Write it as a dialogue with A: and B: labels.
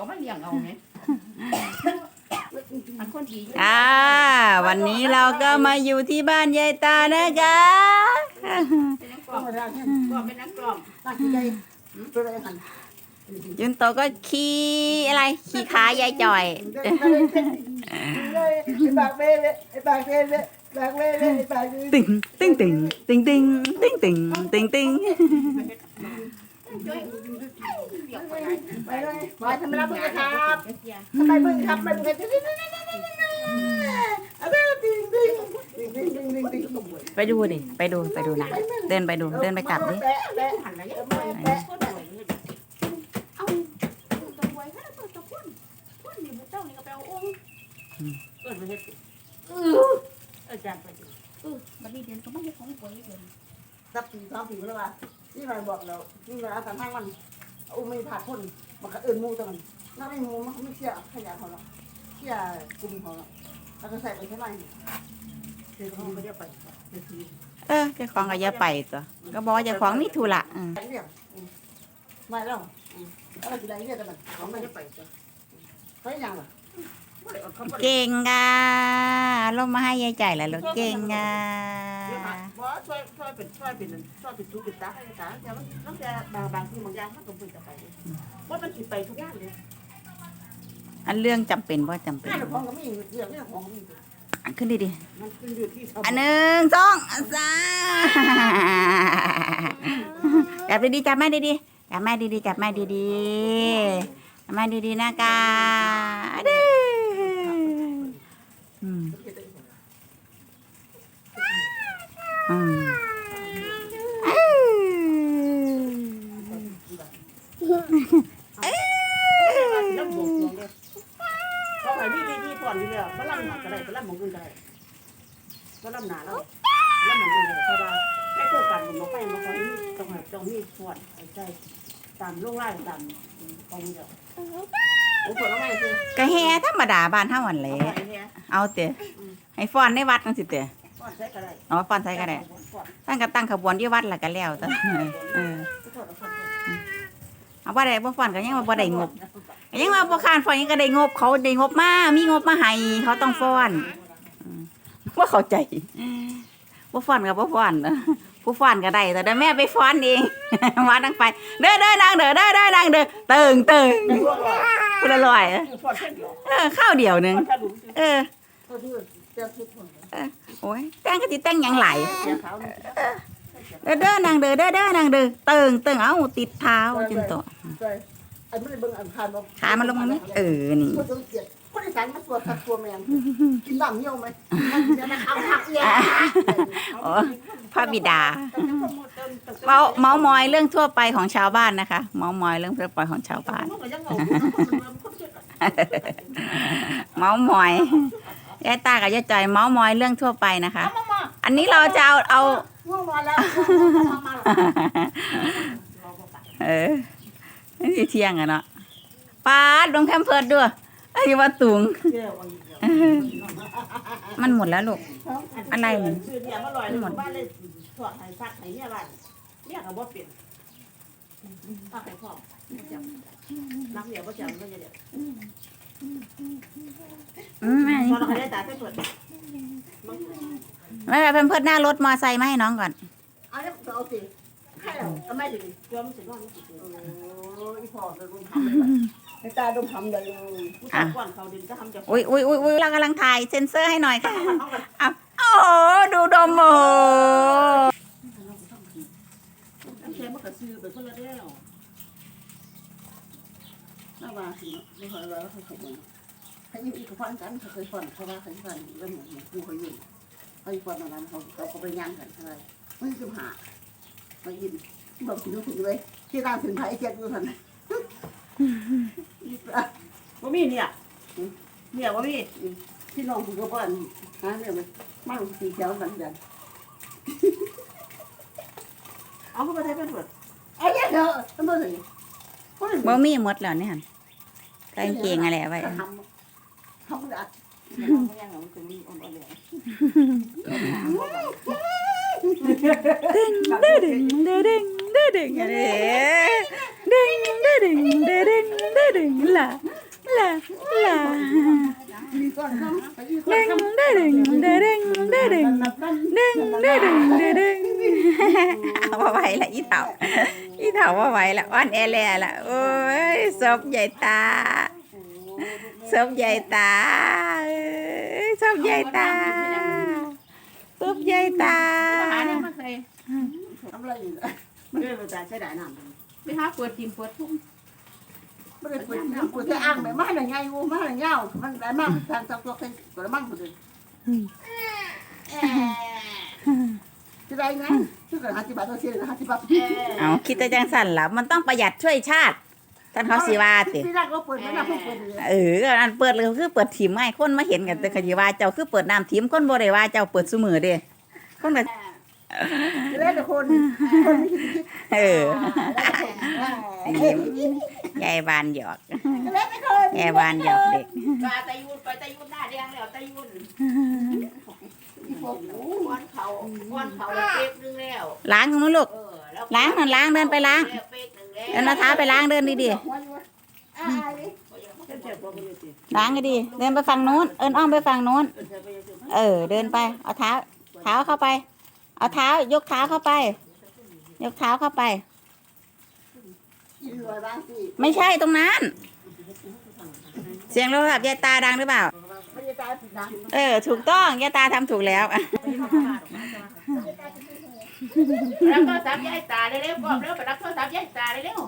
A: เอามาเลี้ยงเอาไงมันคนดีอยู่
B: อ่า วันนี้เราก็มาอยู่ที่บ้านยายตานะคะ
A: เป็นนักกล่อมก็เป็นนักกล่อม
C: ตั้งใจตัวอะไรหัน
B: จุนโตก็ขี่อะไรขี่ขายายจ่อย
C: ไอ้ปากเบ้เลยไอ้ปากเบ้เลยปากเบ้เลยไอ้ปากเบ้
B: ตึงตึงตึงตึงตึงตึงตึงตึงตึง
A: ช่วยเลี้ยงไปไหน
C: ไปเลยบอยทำรบเพื่อนครับทำไมเพื่อครับมันเป็นดึงดึงดึงดึงดึงดึงดึง
B: ไปดูดิไปดูไปดูนะเดินไปดูเดินไปกลับดิ
A: เอออาจารย์ไปดูเออบัดนี้เดินก็ไม่ให้ของป่วยเลย
C: สับปีสองปีแล้วว่านี่มันบอกเรานี่มันอาการทางมันอุ้มไม่ผ่าพ่นมันก็เอื่นมูตัวมันน่าไม่มูมันไม่เชื่อขยะเขาหรอกเชื่อกลุ่มเขาหรอกแล้วก็ใส่ไปเท่าไหร่เดี๋ยวเขาไม่ได้ไปเดี๋ยวที
B: เออเจ้าของก็อย่าไปตัวก็บอกว่าเจ้าของมีธุระอืม
C: เรียกมาแล้วอะไรกี่ไรเรียกกันมัน
A: เขาไม่ได้ไปจ้ะ
C: เขาอย่างไร
A: บ่ได้เอาเขาบ่ได้
B: เก่งอะลงมาให้ยายจ่ายแล้วลูกเก่งอะ
A: เดี๋ยวหาบ่ ช่วยช่วยเป็นช่วยเป็นช่วยเป็นตู้เป็นตาให้ตาแต่มันต้องแต่บางบางที่บางอย่างมันก็เพิ่นจะไปว่ามันสิไปทุกอย่างเลย
B: อันเรื่องจำเป็นว่าจำเป็น
C: ห้าหนึ่งของก็มีเรื่องนี้ของมี
B: อันขึ้นดิดิ
C: มันขึ้นอยู่ที่
B: อันหนึ่งสองอันสามจับดีๆจับแม่ดีๆจับแม่ดีๆจับแม่ดีๆจับแม่ดีๆนะกาดื้ออืมอืมอื้อ
A: แล้วบวกลงเลยเขาให้มีดีๆก่อนนี่แล้วบ่ลำหนาก็ได้บ่ลำหมองอื่นก็ได้บ่ลำหนาแล้วบ่ลำหมองอื่นก็ได้เพราะว่าในโครงการมันบ่ไปมันก็มีต้องให้ต้องมีส่วนไอ้ใจตามโรงไร่ตามของเดียว
C: โอ้ผลไม้สิ
B: ก็แฮ่ธรรมดาบ้านเฮาอันแห
A: เละเนี่ย
B: เอาเตะให้ฟ้อนในวัดจังสิเตะ
A: ก่อนใช้ก็ได้
B: อาฟ้อนใส่ก็ได้ตั้งก็ตั้งขบวนที่วัดและก็แล้วต่เออ
A: ก่ออ
B: เอาบ่ได้บ่ฟ้อนก็ยังว่าบ่ได้งบยังว่าบ่คานฟ้อนยังก็ได้งบ เขาได้งบมา มีงบมาให้เขาต้องฟ้อนอืมบ่เข้าใจบ่ฟ้อนก็บ่ฟ้อนผู้ฟ้อนก็ได้แต่เดี๋ยวแม่ไปฟ้อนเองว่าตั้งไป เด้อเด้อนางเด้อเด้อเด้อนางเด้อเติงเติงพุ่นละร้อย
A: ก่อนเช่นเดีย
B: เออข้าวเดียวหนึง
A: ก่อนจะดู
B: เออ โอ้ยแต่งก็สิแต่งหยังหลาย
A: เสียขาวนี่
B: เด้อเด้อนางเด้อเด้อเด้อนางเด้อเติงเติงเอ้าติดเท้าจนโต
C: ใช่อันไม่ได้เบิ่งอันผ่านบอก
B: ขามันลงมาไหมเออนี่
C: คนต้องเกลียดคนอีสานมาตัวขัดตัวแมงกินน้ำเยี่ยวไหมเดี๋ยวนะเอาหักเยี่ย
B: โอ้พระบิดาเมาเมามอยเรื่องทั่วไปของชาวบ้านนะคะ เมามอยเรื่องทั่วไปของชาวบ้าน เมามอย ยายตากับยายจอยเมามอยเรื่องทั่วไปนะคะ อันนี้เราจะเอาเอา
C: ง่วงนอนแล้วมา
B: เออนี่เที่ยงอะเนาะปาดลงแคมเพิร์ดด้วยไอ้ว่าตุง มันหมดแล้วลูก อะไรนี่
A: ซื้อเนี่ยมาลอยหมดบ้านเลยถอดไห้ซักไห้เนี่ยบ้านเนี่ยก็บ่เปลี่ยนถ้าใครพ่อจำนักเนี่ยบ่จำก็จะเดี๋ยว
B: อืมอัน
A: พ
B: นี้
A: อเราได้ตาไปเปิด
B: ไม่เป็นเพิร์ดหน้ารถมอไซค์มาให้น้องก่อน
C: เอาเนี่ยเอาสิให้เราทำไมถึง
A: ตัวมันสินอนมันสิ
C: โอ้ยพ่อจะรุมทำเลยในตาดมทำเลย
A: ผู้ชายก่อนเขาดินจะทำจะ
B: อุ้ยอุ้ยอุ้ยอุ้ยเรากำลังถ่ายเซ็นเซอร์ให้หน่อยค่ะอะโอ้โหดูดมโอ้โห
A: แค่มันก็ซื้อไปคนละเดียว
C: น่ามาสิไม่เคยว่าเขาเคย บ่นให้ยิ้มอีกฟันกันเขาเคยฟันเขาว่าเคยฟันเหมือนเหมือนกูเคยยิ้มเขาฟันตอนนั้นเขาเขาก็ไปย่างกันอะไรไม่คือหามายิ้มบอกถึงถึงเลยที่ร้านถึงไทยเจ็ดดูทัน
A: บ่มีเนี่ยเนี่ยบ่มี
C: ที่น้องคุณก็บ้านหาเนี่ยมันมั่งสีเขียวเหมือนกัน
A: เอาเข้าไปได้เป็นเปิด
C: ไอ้เนี่ยเถอะทำไมถึง
B: บ่มีหมดแล้วเนี่ยใส่กางเกงอะไรไว้
C: เขด้ะ
A: เขาด้งหลงด้งมีอมอเหลือ
B: ดึงเด้ดึงเด้ดึงเด้ดึงเด้ดึงเด้ดึงเด้ดึงเด้ด้งล่ะล่ะล่ะดึงเด้ดึงเด้ดึงเด้ดึงดึงเด้ดึงเด้ดึงเอาว่าไหวละอีเต่าอีเต่าว่าไหวละอ่อนด้แล่ละโด้ยซด้หญ่ตา ศพใหญ่ตาเอ้ยศพใหญ่ตาศพใหญ่ตา
A: หาเนี่ยมาใส่
C: ทำอะไรอยู่
A: ไม่ได้ไปใช้ได้น้ำ
D: ไปหาเปิดทีมเปิดทุ่ง
C: ไม่ได้เปิดน้ำกูจะอ้างแบบมาหน่อยไงกูมาหน่อยเงามันได้มากทางตอกตอกให้กระมังกูเลยจะได้ไงถ้าเกิดห้าสิบบาทตัวเสียห้าสิบบาท
B: เอาคิดแต่จังสั่นล่ะมันต้องประหยัดช่วยชาติ ท่านเขาสิว่าติ
C: ที่แรกก็เปิดไม่ได้เพิ่งเปิดเลย
B: เอออันเปิดเลยคือเปิดทีมไงคนมาเห็นกันแต่ขยิว่าเจ้าคือเปิดน้ำทีมคนบ่ได้ว่าเจ้าเปิดซุมือเด้คนก็
C: เล่นแต่คนคนไม่คิดคิด
B: เออ
C: เล่น
B: ยิ้มยายบานหยอก
C: แต่คน
B: ยายบานหยอกเด็ก
D: ปลาตะยุนไปตะยุนหน้าแดงแล้วตะยุนวันเขาวันเขาแล้วเป๊กนึงแล้ว
B: ล้างนู้นลูก
D: เออแล้ว
B: ล้างนั่นล้างเดินไปล้าง
D: แล้ว เป๊กนึงแล้ว
B: เดินเอาท้าไปล้างเดินดีๆล้างให้ดี เดินไปฝั่งนู้น เอินอ้อมไปฝั่งนู้น
A: เอ
B: อ เดินไป เอาเท้า เท้าเข้าไป เอาเท้า ยกเท้าเข้าไป ยกเท้าเข้าไป ไม่ใช่ตรงนั้น เสียงโทรศัพท์ยายตาดังหรือเปล่า เออ ถูกต้อง ยายตาทำถูกแล้ว
D: รับโทรศัพท์ยายตาเร็วๆก่อนเร็วไปรับโทรศัพท์ยายตาเร็ว